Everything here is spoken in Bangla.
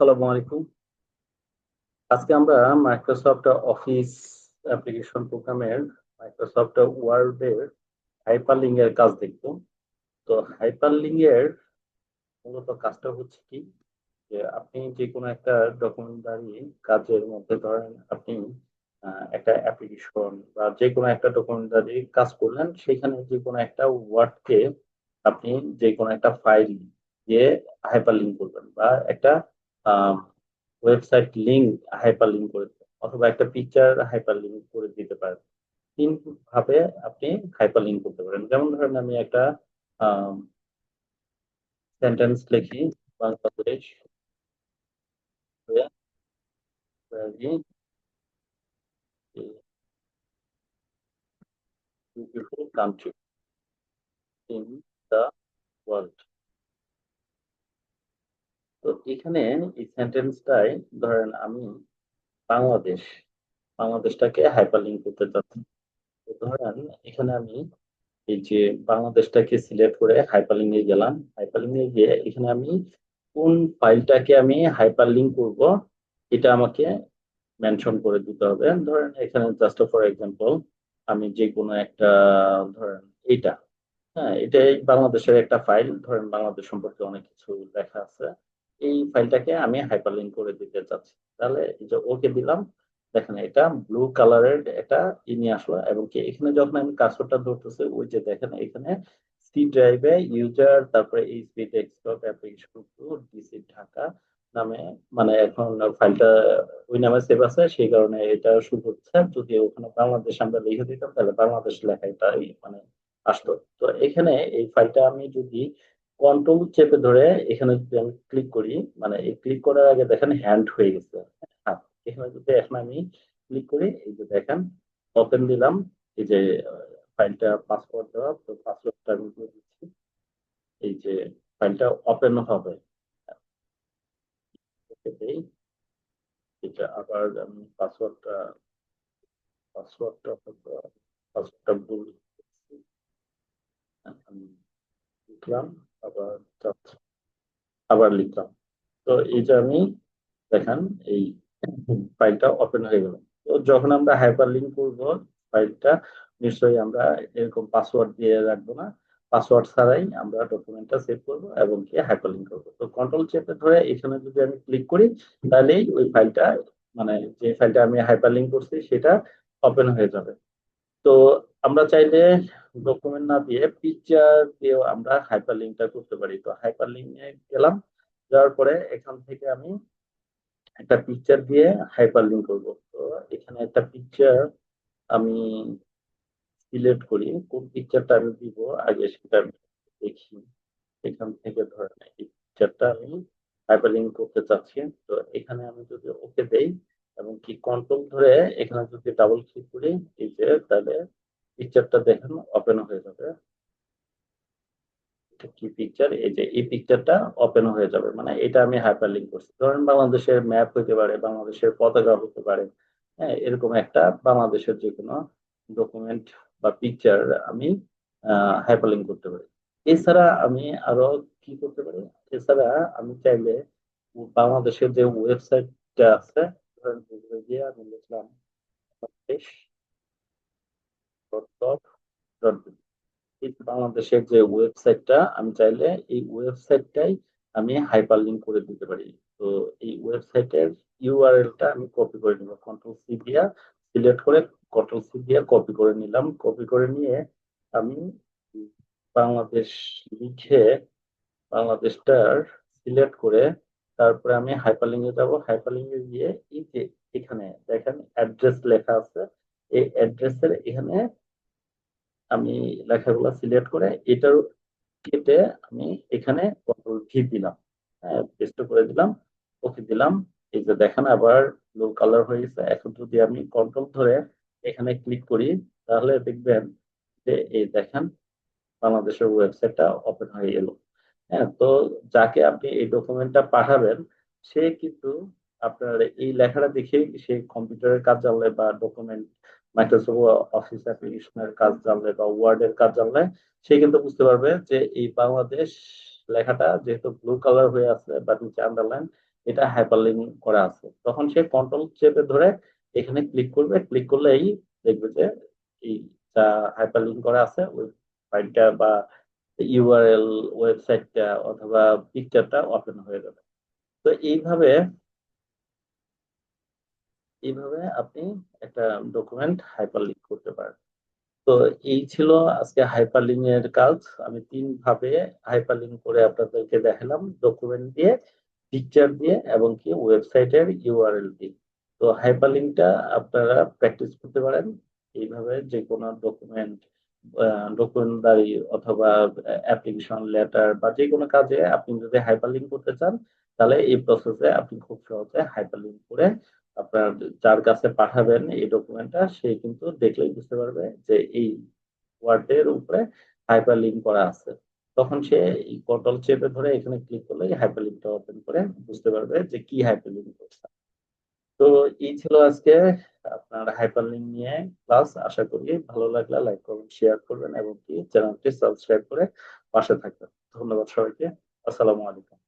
আসসালামু আলাইকুম। আজকে আমরা মাইক্রোসফট অফিস অ্যাপ্লিকেশন প্রোগ্রামের মাইক্রোসফট ওয়ার্ডের হাইপারলিঙ্ক এর কাজ দেখব। তো হাইপারলিঙ্ক এর মূলত কাজটা হচ্ছে কি? যে আপনি যে কোনো একটা ডকুমেন্টারি কাজের মধ্যে ধরেন আপনি একটা অ্যাপ্লিকেশন বা যে কোনো একটা ডকুমেন্টারি কাজ করলেন, সেখানে যে কোনো একটা ওয়ার্ডকে আপনি যে কোনো একটা ফাইল দিয়ে হাইপারলিঙ্ক করবেন বা একটা ওয়েবসাইট লিঙ্ক হাইপারলিঙ্ক করে অথবা একটা পিকচার হাইপারলিঙ্ক করে দিতে পারেন। তিন ভাবে আপনি হাইপারলিঙ্ক করতে পারেন। যেমন ধরেন আমি একটা সেন্টেন্স লিখি, Bangladesh, beautiful country in the তো এখানে এই সেন্টেন্সটাই ধরেন আমি বাংলাদেশ, বাংলাদেশটাকে হাইপারলিঙ্ক করতে চাচ্ছি। ধরেন এখানে আমি এই যে বাংলাদেশটাকে সিলেক্ট করে হাইপারলিঙ্ক এ গেলাম। হাইপারলিঙ্ক এ গিয়ে এখানে আমি কোন ফাইলটাকে আমি হাইপারলিঙ্ক করব, এটা আমাকে মেনশন করে দিতে হবে। ধরেন এখানে জাস্ট ফর এক্সাম্পল আমি যে কোনো একটা ধরেন এইটা হ্যাঁ এটাই বাংলাদেশের একটা ফাইল ধরেন বাংলাদেশ সম্পর্কে অনেক কিছু লেখা আছে। এই ফাইলটাকে আমি হাইপারলিঙ্ক করে দিতে চাচ্ছি। তাহলে যে ওকে দিলাম, দেখেন এটা ব্লু কালারের একটা ই নিয়ে আসলো এবং কি এখানে যখন আমি কার্সরটা ধরতেছি, ওই যে দেখেন এখানে সি ড্রাইভে ইউজার তারপরে HP desktop application DC Dhaka নামে মানে এখন ফাইলটা ওই নামে সেভ আছে, সেই কারণে এটা শুরু হচ্ছে। যদি ওখানে বাংলাদেশ আমরা লিখে দিতাম, তাহলে বাংলাদেশ লেখা এটা মানে আসতো। তো এখানে এই ফাইলটা আমি যদি কন্ট্রোল চেপে ধরে এখানে যদি আমি ক্লিক করি মানে এই ক্লিক করার আগে দেখেন হ্যান্ড হয়ে গেছে। হ্যাঁ এখানে যদি এখন আমি ক্লিক করি, এই যে দেখেন ওপেন দিলাম, এই যে ফাইলটা পাসওয়ার্ড দেওয়া, তো পাসওয়ার্ডটা আমি দিয়ে দিচ্ছি। এই যে ফাইলটা ওপেন হবে। এটা আবার আমি পাসওয়ার্ডটা পাসওয়ার্ডটা পাসওয়ার্ডটা ভুল আমি লিখলাম। আবার লিখলাম। তো এই যে আমি দেখেন এই ফাইলটা ওপেন হয়ে গেল। তো যখন আমরা হাইপার লিঙ্ক করব ফাইলটা নিশ্চয়ই আমরা এরকম পাসওয়ার্ড দিয়ে রাখব না। পাসওয়ার্ড ছাড়াই আমরা ডকুমেন্টটা সেভ করব এবং কি হাইপার লিঙ্ক করব। তো কন্ট্রোল চেপে ধরে এখানে যদি আমি ক্লিক করি তাহলেই ওই ফাইলটা মানে যে ফাইলটা আমি হাইপার লিঙ্ক করছি, সেটা ওপেন হয়ে যাবে। তো আমরা চাইলে ডকুমেন্ট না দিয়ে পিকচার দিয়েও আমরা হাইপার লিঙ্কটা করতে পারি। তো হাইপার লিঙ্কে গেলাম, যাওয়ার পরে এখান থেকে আমি একটা পিকচার দিয়ে হাইপার লিঙ্ক করব। তো এখানে একটা পিকচার আমি সিলেক্ট করি, কোন পিকচারটা আমি দিব আগে সেটা আমি দেখি। এখান থেকে ধরেন এই পিকচারটা আমি হাইপার লিঙ্ক করতে চাচ্ছি। তো এখানে আমি যদি ওকে দেই এবং কি কন্ট্রোল ধরে এখানে যদি ডাবল ক্লিক করি, এই যে তাহলে পিকচারটা দেখেন ওপেন হয়ে যাবে। কি পিকচার এই যে, এই পিকচারটা ওপেন হয়ে যাবে। মানে এটা আমি হাইপার লিঙ্ক করছি। ধরেন বাংলাদেশের ম্যাপ হতে পারে, বাংলাদেশের পতাকা হতে পারে। হ্যাঁ এরকম একটা বাংলাদেশের যে কোনো ডকুমেন্ট বা পিকচার আমি হাইপার লিঙ্ক করতে পারি। এছাড়া আমি আরও কি করতে পারি? এছাড়া আমি চাইলে বাংলাদেশের যে ওয়েবসাইটটা আছে, ধরেন আমি লিখলাম, বাংলাদেশ বাংলাদেশের যে ওয়েবসাইটটা আমি চাইলে এই ওয়েবসাইটটাই আমি হাইপার লিঙ্ক করে দিতে পারি। তো এই ওয়েবসাইটের ইউআরএলটা আমি কপি করে নিব। কন্ট্রোল সি দিয়া সিলেক্ট করে কন্ট্রোল সি দিয়ে কপি করে নিলাম। কপি করে নিয়ে আমি বাংলাদেশ লিখে বাংলাদেশটার সিলেক্ট করে তারপরে আমি হাইপারলিঙ্কে যাব। হাইপারলিঙ্কে গিয়ে এই যে এখানে দেখেন অ্যাড্রেস লেখা আছে। এই অ্যাড্রেসের এখানে আমি লেখাগুলো সিলেক্ট করে এটার কেটে আমি এখানে কন্ট্রোল ভি দিলাম। হ্যাঁ পেস্ট করে দিলাম ওকে দিলাম। এই যে দেখেন আবার ব্লু কালার হয়ে গেছে এখন যদি আমি কন্ট্রোল ধরে এখানে ক্লিক করি, তাহলে দেখবেন যে এই দেখেন বাংলাদেশের ওয়েবসাইটটা ওপেন হয়ে এলো হ্যাঁ তো যাকে আপনি এই ডকুমেন্টটা পাঠাবেন, সে কিন্তু আপনার এই লেখাটা দেখে সে কম্পিউটারের কাজ জানলে বা ডকুমেন্ট মাইক্রোসফট অফিস অ্যাপ্লিকেশনের কাজ জানলে বা ওয়ার্ডের কাজ জানলে, সে কিন্তু বুঝতে পারবে যে এই বাংলাদেশ লেখাটা যেহেতু ব্লু কালার হয়ে আছে বা নিচে আন্ডারলাইন এটা হাইপারলিংক করা আছে। তখন সে কন্ট্রোল চেপে ধরে এখানে ক্লিক করবে। ক্লিক করলেই দেখবে যে এই যা হাইপারলিংক করা আছে, ওই ফাইলটা বা ইউআরএল ওয়েবসাইটটা অথবা পিকচারটা ওপেন হয়ে যাবে তো এইভাবে এইভাবে আপনি একটা ডকুমেন্ট হাইপারলিংক করতে পারেন। তো এই ছিল আজকে হাইপারলিংক এর কাজ। আমি তিন ভাবে হাইপারলিংক করে আপনাদেরকে দেখালাম ডকুমেন্ট দিয়ে পিকচার দিয়ে এবং কি ওয়েবসাইটের ইউআরএল দিয়ে। তো হাইপারলিংকটা আপনারা প্র্যাকটিস করতে পারেন। এইভাবে যে কোনো ডকুমেন্ট ডকুমেন্টারি অথবা অ্যাপ্লিকেশন লেটার বা যে কোনো কাজে আপনি যদি হাইপারলিংক করতে চান, তাহলে এই প্রসেসে আপনি খুব সহজে হাইপারলিংক করে আপনার যার কাছে পাঠাবেন এই ডকুমেন্টটা সে কিন্তু দেখলেই বুঝতে পারবে যে এই ওয়ার্ডের উপরে হাইপারলিংক করা আছে। তখন সে এই কন্ট্রোল চেপে ধরে এখানে ক্লিক করলে হাইপারলিংকটা ওপেন করে বুঝতে পারবে যে কি হাইপারলিংক করছে। তো এই ছিল আজকে আপনার হাইপারলিংক নিয়ে ক্লাস আশা করি ভালো লাগলে লাইক করবেন শেয়ার করবেন এবং কি চ্যানেলটি সাবস্ক্রাইব করে পাশে থাকবেন। ধন্যবাদ সবাইকে। আসসালামু আলাইকুম।